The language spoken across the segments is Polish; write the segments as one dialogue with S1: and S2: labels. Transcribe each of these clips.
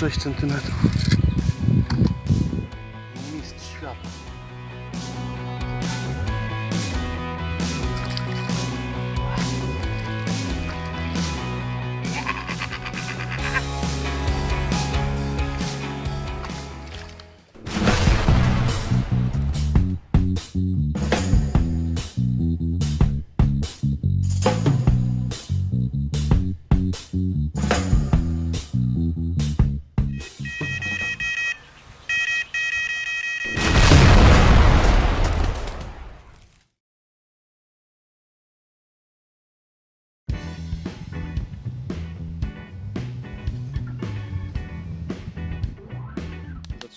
S1: 6 cm.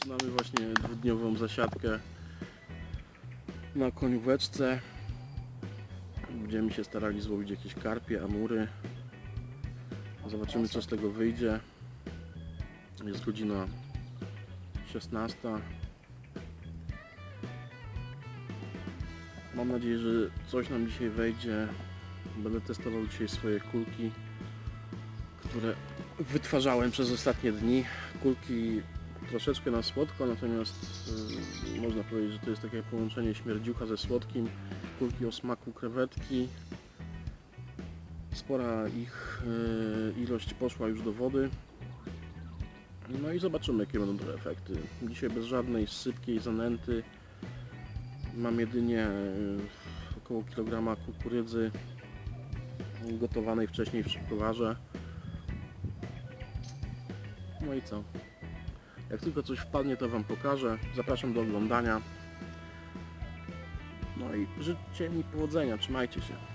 S1: Zaczynamy właśnie dwudniową zasiadkę na konióweczce. Będziemy się starali złowić jakieś karpie, amury. Zobaczymy co z tego wyjdzie. Jest godzina 16. Mam nadzieję, że coś nam dzisiaj wejdzie. Będę testował dzisiaj swoje kulki, które wytwarzałem przez ostatnie dni. Kulki troszeczkę na słodko, natomiast y, można powiedzieć, że to jest takie połączenie śmierdziucha ze słodkim. Kulki o smaku krewetki. Spora ich y, ilość poszła już do wody. No i zobaczymy jakie będą te efekty. Dzisiaj bez żadnej sypkiej zanęty. Mam jedynie y, około kilograma kukurydzy gotowanej wcześniej w szybkowarze. No i co? Jak tylko coś wpadnie, to Wam pokażę. Zapraszam do oglądania. No i życzcie mi powodzenia, trzymajcie się.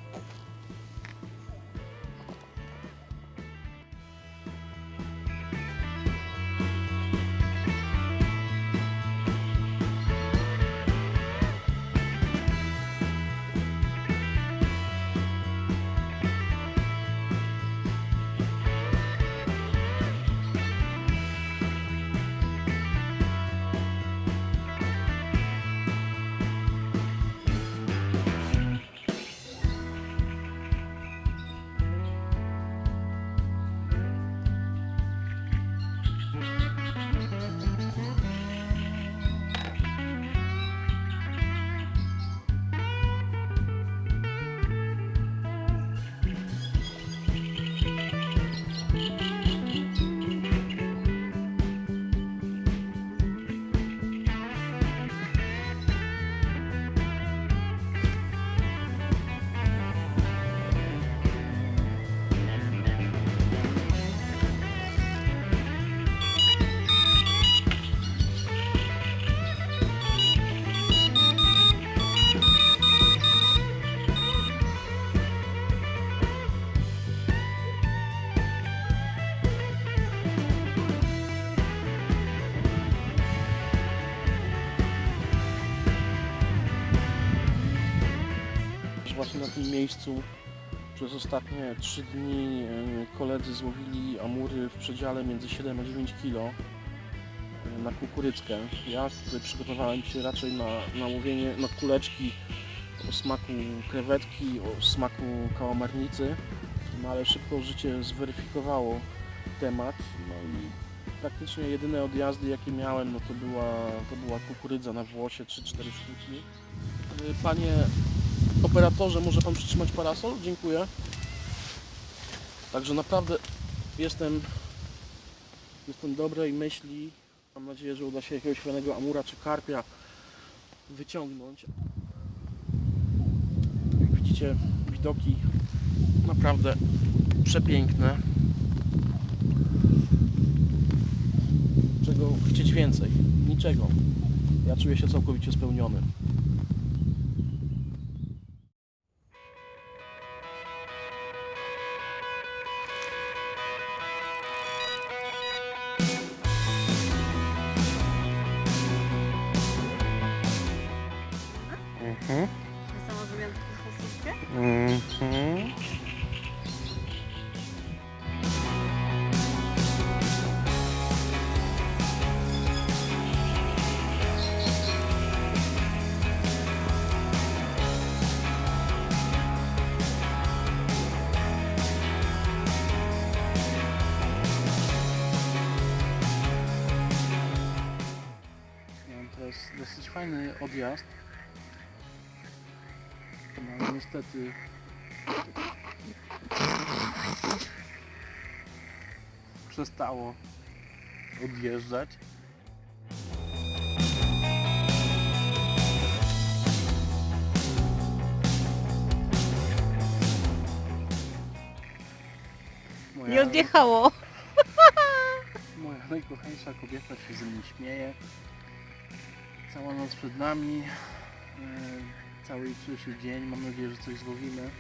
S1: Ostatnie 3 dni e, koledzy złowili amury w przedziale między 7 a 9 kg e, na kukurydzkę. Ja przygotowałem się raczej na, na łowienie na kuleczki o smaku krewetki, o smaku kałamarnicy, no ale szybko życie zweryfikowało temat. No i praktycznie jedyne odjazdy jakie miałem no to była, to była kukurydza na włosie 3-4 sztuki. E, Panie operatorze, może Pan przytrzymać parasol? Dziękuję. Także naprawdę jestem, jestem dobrej myśli. Mam nadzieję, że uda się jakiegoś fajnego amura czy karpia wyciągnąć. Jak widzicie, widoki naprawdę przepiękne. Czego chcieć więcej? Niczego. Ja czuję się całkowicie spełniony. Fajny odjazd. No ale niestety przestało odjeżdżać. Moja-
S2: Nie odjechało.
S1: Moja najkochańsza kobieta się ze mnie śmieje. Cała noc przed nami. e, Cały jutrzejszy dzień. Mam nadzieję, że coś złowimy.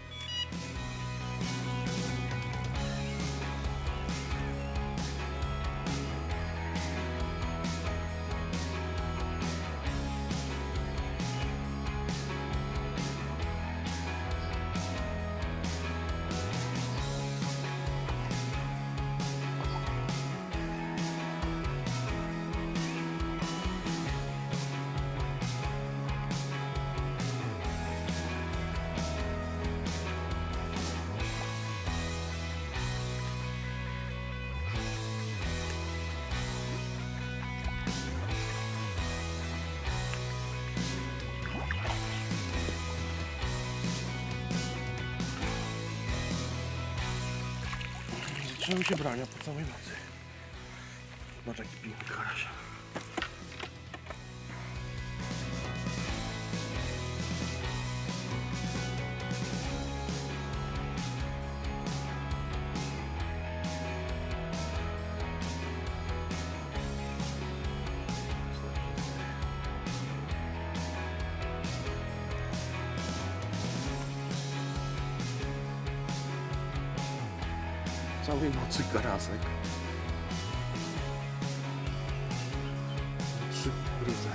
S1: Zaczynają się brania po całej nocy. Zobacz jaki piękny karaś. Całej nocy karasek. Trzy kukurydze.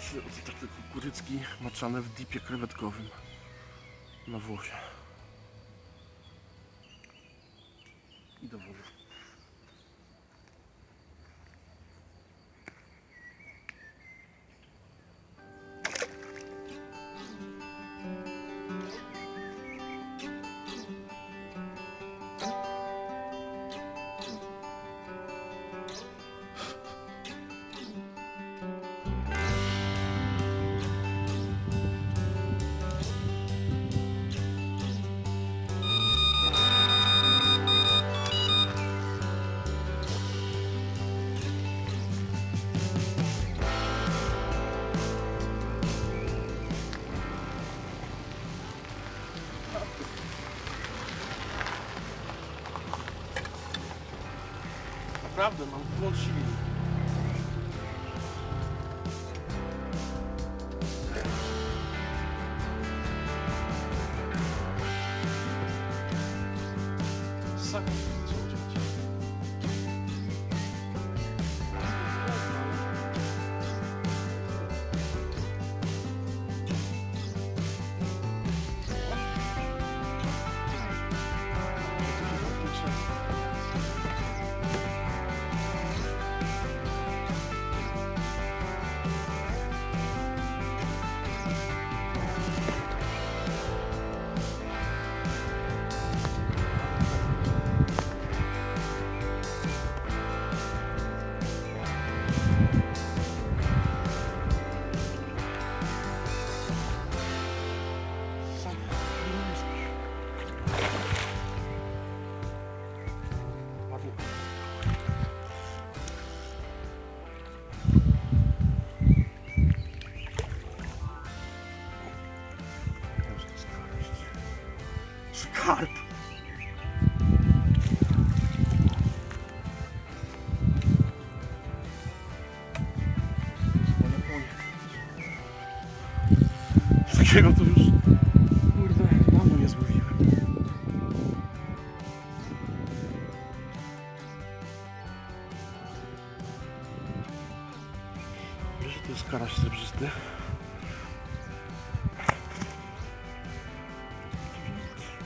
S1: Trzy takie kukurydzki maczane w dipie krewetkowym na włosie. Naprawdę mam włącz silnik.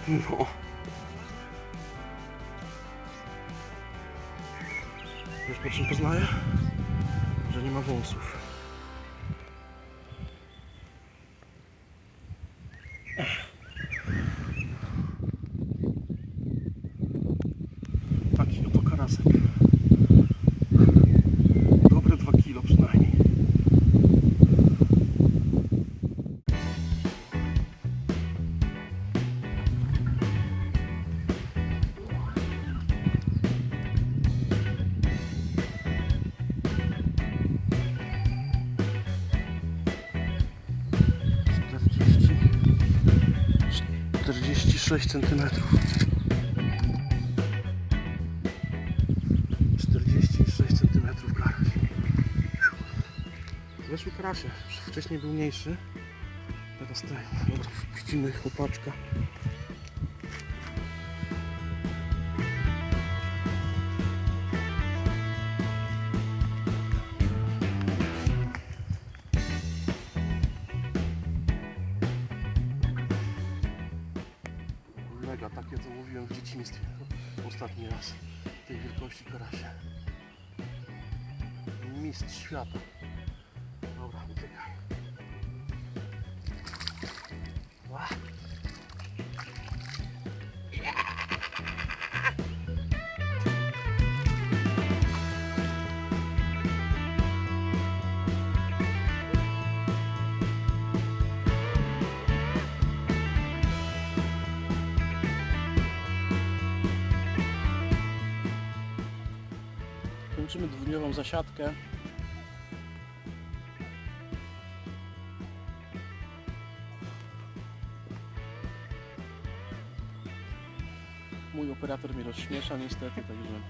S1: No. Wiesz po czym poznaję? Że nie ma wąsów. 46 cm. 46 cm karaś. Weszły karasie. Wcześniej był mniejszy. Teraz te. Dobra, wpuścimy chłopaczka. Karasia. Mistrz świata. Dobra, uciekaj. Ła. Kończymy dwudniową zasiadkę. Mój operator mnie rozśmiesza niestety, także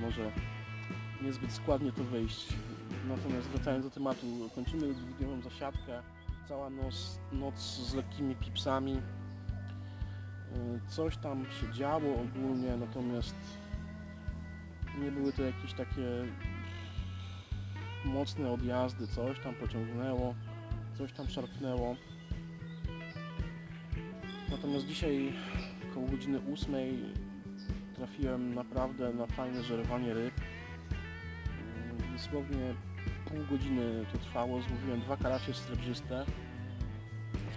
S1: może niezbyt składnie to wyjść. Natomiast wracając do tematu, kończymy dwudniową zasiadkę. Cała noc, noc z lekkimi pipsami. Yy, Coś tam się działo ogólnie, natomiast nie były to jakieś takie mocne odjazdy, coś tam pociągnęło, coś tam szarpnęło. Natomiast dzisiaj koło godziny 8 trafiłem naprawdę na fajne żerowanie ryb. Yy, Dosłownie pół godziny to trwało, złowiłem dwa karasie srebrzyste,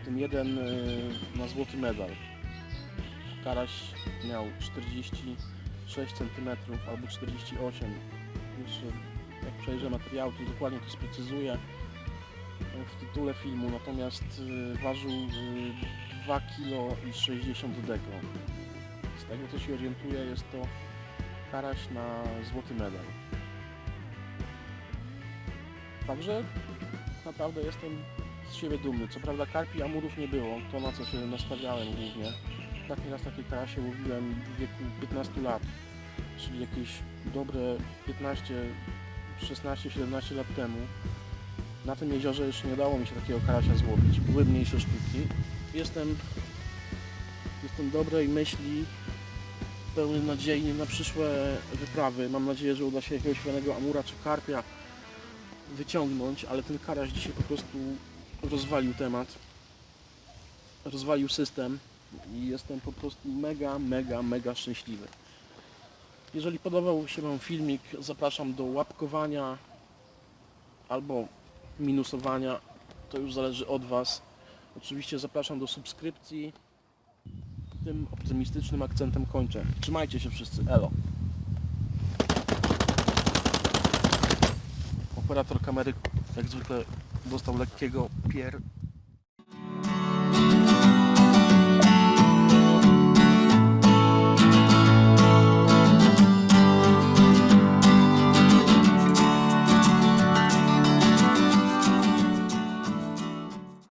S1: w tym jeden yy, na złoty medal. Karaś miał 46 cm albo 48 Jeszcze jak przejrzę materiał to dokładnie to sprecyzuję w tytule filmu, natomiast y, ważył y, 2 kg i 60 deko. Z tego co się orientuję jest to karaś na złoty medal. Także naprawdę jestem z siebie dumny. Co prawda karpi amurów nie było, to na co się nastawiałem głównie. Ostatni raz takie karasie łowiłem w wieku 15 lat, czyli jakieś dobre 15, 16, 17 lat temu. Na tym jeziorze jeszcze nie udało mi się takiego karasia złowić. Były mniejsze sztuki. Jestem, jestem dobrej myśli, pełny nadziei na przyszłe wyprawy. Mam nadzieję, że uda się jakiegoś fajnego amura czy karpia wyciągnąć, ale ten karaś dzisiaj po prostu rozwalił temat. Rozwalił system i jestem po prostu mega, mega, mega szczęśliwy. Jeżeli podobał się Wam filmik, zapraszam do łapkowania albo minusowania. To już zależy od Was. Oczywiście zapraszam do subskrypcji. Tym optymistycznym akcentem kończę. Trzymajcie się wszyscy. Elo. Operator kamery jak zwykle dostał lekkiego pier